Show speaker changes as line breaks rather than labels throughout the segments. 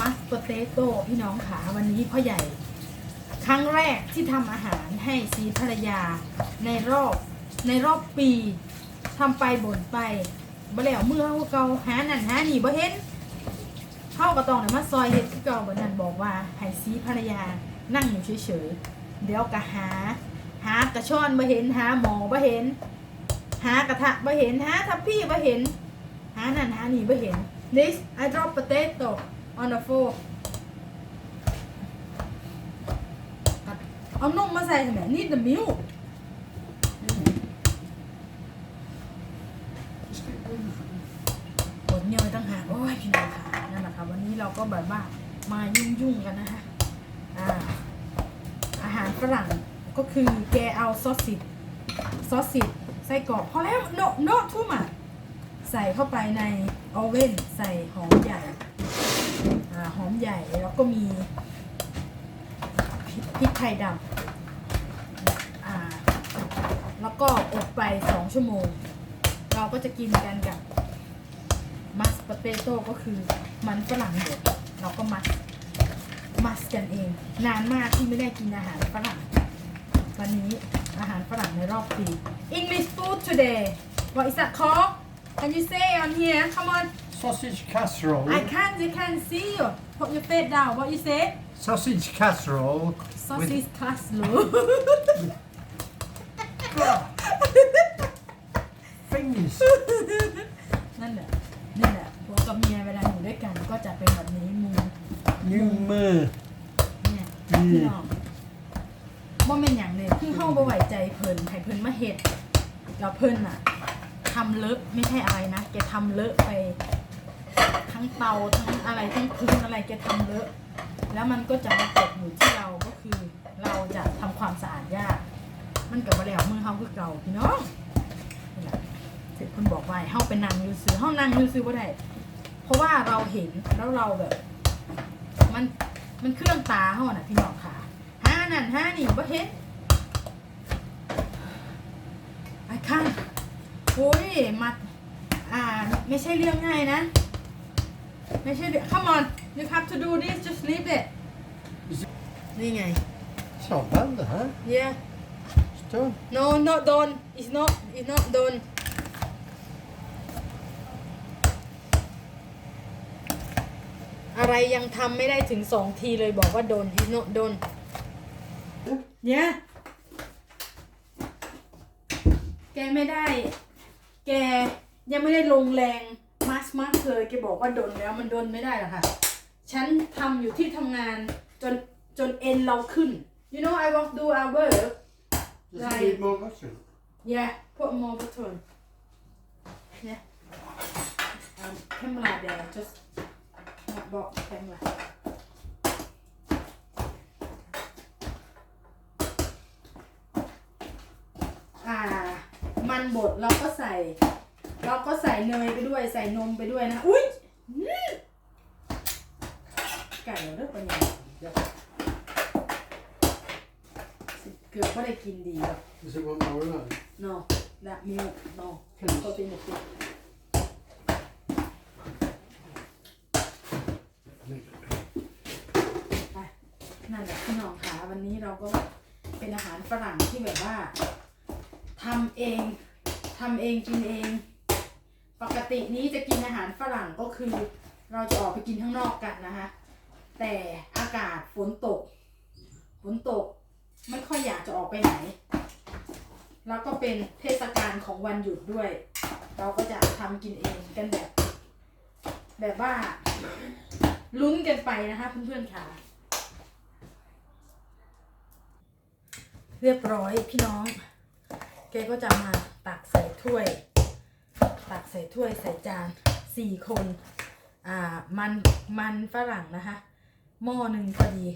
มัสโปเตโต้พี่น้องขาวันนี้พ่อใหญ่ ครั้งแรกที่ทำอาหารให้สีภรรยา ในรอบในรอบปีทำไปบ่นไปบ่แล้วเมื่อเขาเกาหานั่นหานี่บ่เห็นเข้าก็ต้องเลยมาซอยเฮ็ดคือเก่าบ่นั่นบอกว่าให้สีภรรยานั่งอยู่เฉยๆเดี๋ยวก็หา หากระชอนบ่เห็นหาหมอบ่เห็น หากระทะบ่เห็นหาทัพพี่บ่เห็น หานั่นหานี่บ่เห็น this I drop potato on the floor เอานมมาใส่ทำไมนี่ the milk ผลเนยตั้งหากโอ้ยพี่น้องค่ะนั่นแหละค่ะวันนี้เราก็แบบว่ามายุ่งยุ่งๆกันนะคะอ่าอาหารฝรั่งก็คือแกเอาซอสซิดซอสซิดใส่กรอบพอแล้วโนโนทุ่มอะใส่เข้าไปในโอเว่นใส่หอมใหญ่ หอมใหญ่แล้วก็มีพริกไทยดำแล้วก็อบไปสองชั่วโมง เราก็จะกินกันกับมัสปเตโต้ก็คือมันฝรั่งบดเราก็มัสมัสกันเอง นานมากที่ไม่ได้กินอาหารฝรั่งวันนี้อาหารฝรั่งในรอบปี English food today what is that called Can you say on here come on
Sausage casserole.
I can't I can't see you put your face down what you say
Sausage casserole.
sausage casserole
Fingers.
นั่นแหละนั่นแหละผัวกับเมียเวลาอยู่ด้วยกันก็จะเป็นแบบนี้มู
Nummer.
เนี่ย
อืม
พี่น้องว่าเป็นอย่างเลยคือเข้าบ่ไหวใจเพิ่นให้เพิ่นมาเฮ็ดแล้วเพิ่นอะทำเลอะไม่ใช่อะไรนะแกทำเลอะไป ทั้งเตาทั้งอะไรทั้งพื้นอะไรแกทำเลอะแล้วมันก็จะมาตกอยู่ที่เราก็คือ เราจะทำความสะอาดยาก มันกับว่าแล้วมือเฮาคือเก่าพี่น้องเสร็จคุณบอกว่าให้เฮาไปนั่งยูซื้อเฮานั่งยูซื้อบ่ได้เพราะว่าเราเห็นแล้วเราแบบ มันมันเครื่องตาเฮาน่ะพี่น้องค่ะห้านั่นห้านี่บ่าเห็นไอ้ข้างโอ้ยมาอ่าไม่ใช่เรื่องง่ายนะ ไม่ใช่เรื่อง come on you have to do this just leave it นี่ไง
It's not bad, huh?
yeah
It's done.
no not done it's not it's not done อะไรยังทำไม่ได้ถึงสองทีเลยบอกว่าโดน it's not done yeah แกไม่ได้ แกยังไม่ได้ลงแรง มัสมัสเลยแกบอกว่าโดนแล้วมันโดนไม่ได้หรอกค่ะ ฉันทำอยู่ที่ทำงานจนจนเอ็นเราขึ้น you know I walk do our work
Does
Right.
it need more butter?
Yeah, put more button. Yeah. Um, camera there, just not box camera. อ่า มันบดเราก็ใส่ เราก็ใส่เนยไปด้วยใส่นมไปด้วยนะ อุ้ยอื้อไก่เราเลิกไปยังเกือบไม่ได้กินดีหรอก
Does it want more of that?
No, that milk, no.
Finish.
Put in the fridge. ไปนั่นแหละพี่น้องค่ะวันนี้เราก็เป็นอาหารฝรั่งที่แบบว่าทำเองทำเองกินเอง ปกตินี้จะกินอาหารฝรั่งก็คือ เราจะออกไปกินข้างนอกกันนะคะ แต่อากาศฝนตก ฝนตกไม่ค่อยอยากจะออกไปไหน แล้วก็เป็นเทศกาลของวันหยุดด้วย เราก็จะทำกินเองกันแบบ แบบว่าลุ้นกันไปนะคะเพื่อนๆค่ะ เรียบร้อยพี่น้อง แกก็จะมาตักใส่ถ้วย ส่ถ้วยใส่จานสี่คน อ่ามันมันฝรั่งนะคะ หม้อหนึ่งพอดี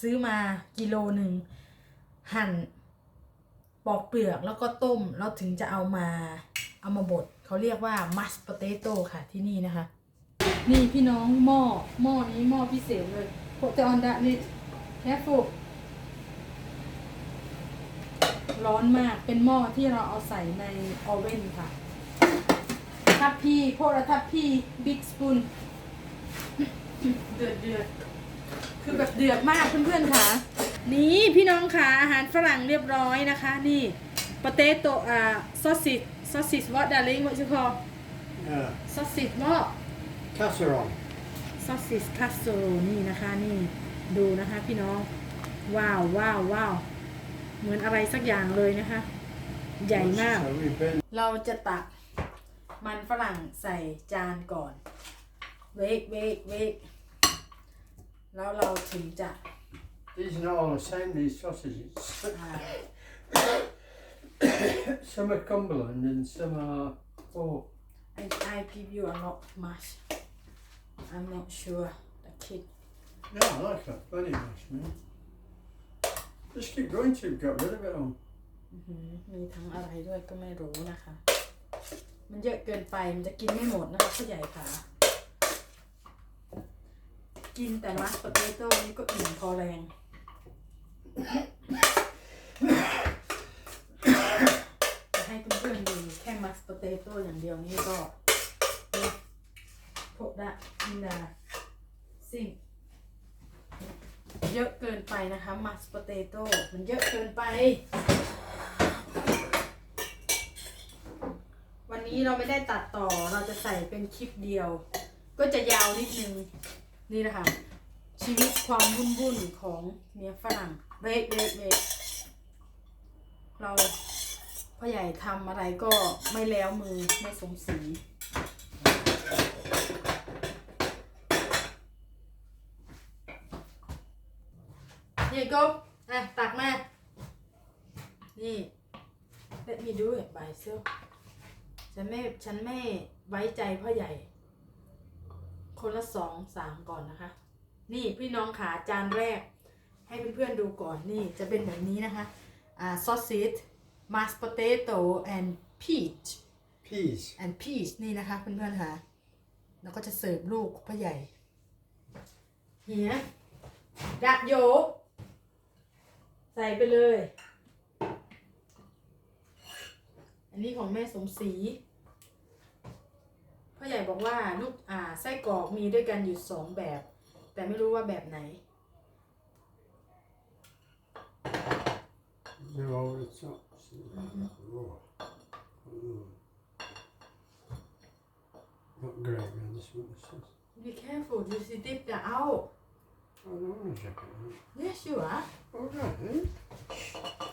ซื้อมากิโลหนึ่ง หั่น ปอกเปลือกแล้วก็ต้ม แล้วถึงจะเอามาเอามาบดเขาเรียกว่ามัส p เ t โต้ค่ะที่นี่นะคะ นี่พี่น้องหม้อหม้อนี้หม้อพิเศษเลยโ u ต on that lid careful ร้อนมากเป็นหม้อที่เราเอาใส่ในโอเว่นค่ะ ทัพพีพวกเราทัพพีบิ๊กสปูนเดือดเดือดคือแบบเดือดมากเพื่อนๆค่ะนี่พี่น้องค่ะอาหารฝรั่งเรียบร้อยนะคะ นี่ปเตโตอ่าซอสซิสซอสซิสวอตดาริงวอชิคอ
Yeah.
ซอสซิสวอ
Casserole.
ซอสซิสคาสโซนี่นะคะนี่ดูนะคะพี่น้อง ว้าวว้าวว้าวเหมือนอะไรสักอย่างเลยนะคะ ใหญ่มาก
So we've been
เราจะตัก มันฝรั่งใส่จานก่อน เวกเวกเวกแล้วเราถึงจะ
these are not all the same, these sausages.
อ่า
Some are Cumberland and some are oh
I I give you a lot much I'm not sure the kid
yeah, I like that. Very nice, man. Just keep going till you've got rid of it all.
อื้อหือมีทั้งอะไรด้วยก็ไม่รู้นะคะ มันเยอะเกินไปมันจะกินไม่หมดนะคะผู้ใหญ่ค่ะ กินแต่มัสปเตโต้นี่ก็อิ่มพอแรงจะให้เพื่อนๆดูแค่มัสปเตโต้อย่างเดียวนี่ก็พวกดะอินดาซิ่งเยอะเกินไปนะคะมัสปเตโต้มันเยอะเกินไป นี้เราไม่ได้ตัดต่อเราจะใส่เป็นคลิปเดียว ก็จะยาวนิดนึงนี่นะคะชีวิตความวุ่นวุ่นของเมียฝรั่งเบรกเบรกเบรกเราพ่อใหญ่ทำอะไรก็ไม่แล้วมือไม่สมศรีนี่ก็อะตักมา นี่ let me do it by myself ฉันไม่ฉันไม่ไว้ใจพ่อใหญ่ คนละสองสามก่อนนะคะ นี่พี่น้องขาจานแรก ให้เพื่อนๆดูก่อนนี่จะเป็นแบบนี้นะคะอ่าซอสซิสมาส p o เตโต้ and peach
Peas.
and peach นี่นะคะเพื่อนๆค่ะ แล้วก็จะเสิร์ฟลูกพ่อใหญ่เฮียดักโย ใส่ไปเลย อันนี้ของแม่สมศรีพ่อใหญ่บอกว่าลูกอ่าไส้กรอกมีด้วยกันอยู่สองแบบ แต่ไม่รู้ว่าแบบไหน
They're over the top. Oh. Oh. Not great, man. This one is just.
Be careful you see dip the out
I don't want to check it out.
yes you are
All right, eh?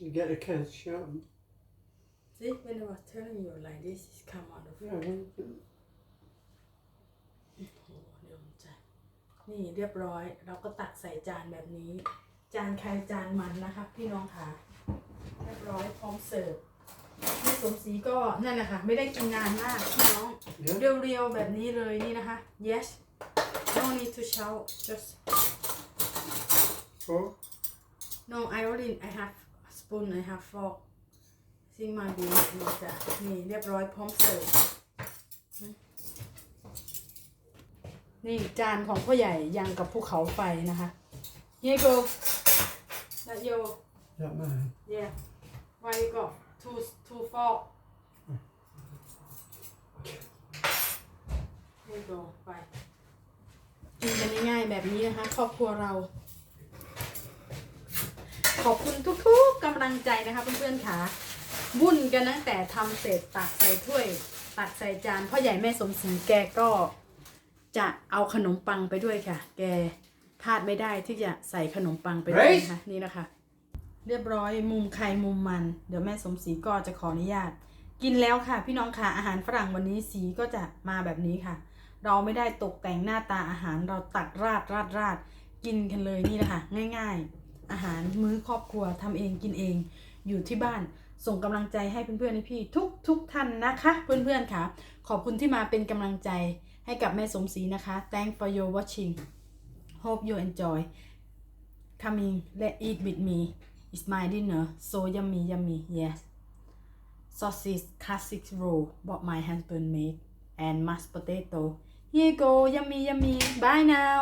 'To get the kids shot.
see when I was telling you like this is come out of
Yeah, well,
โอ้โหเดี๋ยวมันจะนี่เรียบร้อย เราก็ตักใส่จานแบบนี้ จานใครจานมันนะคะพี่น้องค่ะ เรียบร้อยพร้อมเสิร์ฟแม่สมศรีก็นั่นแหละค่ะ ไม่ได้กินนานมากพี่น้อง
yeah.
เรียวๆแบบนี้เลยนี่นะคะ yes no need to shout just
Four.
no I already I have spoon I have fork ซิงมาดีนี่จ้ะนี่เรียบร้อยพร้อมเสิร์ฟนี่จานของพ่อใหญ่ยังกับภูเขาไฟนะคะเยโกนัดโย
Is that mine?
yeah why you got two two fork เยโกไปกินกันง่ายๆแบบนี้นะคะ ครอบครัวเรา ขอบคุณทุกๆกำลังใจนะคะเพื่อนๆค่ะวุ่นกันตั้งแต่ทำเสร็จตักใส่ถ้วย ตักใส่จานพ่อใหญ่แม่สมศรีแกก็จะเอาขนมปังไปด้วยค่ะ แกพลาดไม่ได้ที่จะใส่ขนมปังไปด้วยนะคะนี่นะคะ เรียบร้อยมุมใครมุมมัน เดี๋ยวแม่สมศรีก็จะขออนุญาต กินแล้วค่ะ พี่น้องค่ะอาหารฝรั่งวันนี้สีก็จะมาแบบนี้ค่ะ เราไม่ได้ตกแต่งหน้าตาอาหารเราตักราดราดราดกินกันเลยนี่นะคะง่าย ๆ อาหารมื้อครอบครัวทำเองกินเองอยู่ที่บ้าน ส่งกำลังใจให้เพื่อนๆให้พี่ทุกทุกท่านนะคะ เพื่อนๆค่ะ ขอบคุณที่มาเป็นกำลังใจให้กับแม่สมศรีนะคะ thank for your watching hope you enjoy coming let eat with me it's my dinner so yummy yummy yes sausage classic roll what my husband make and mashed potato here you go yummy yummy bye now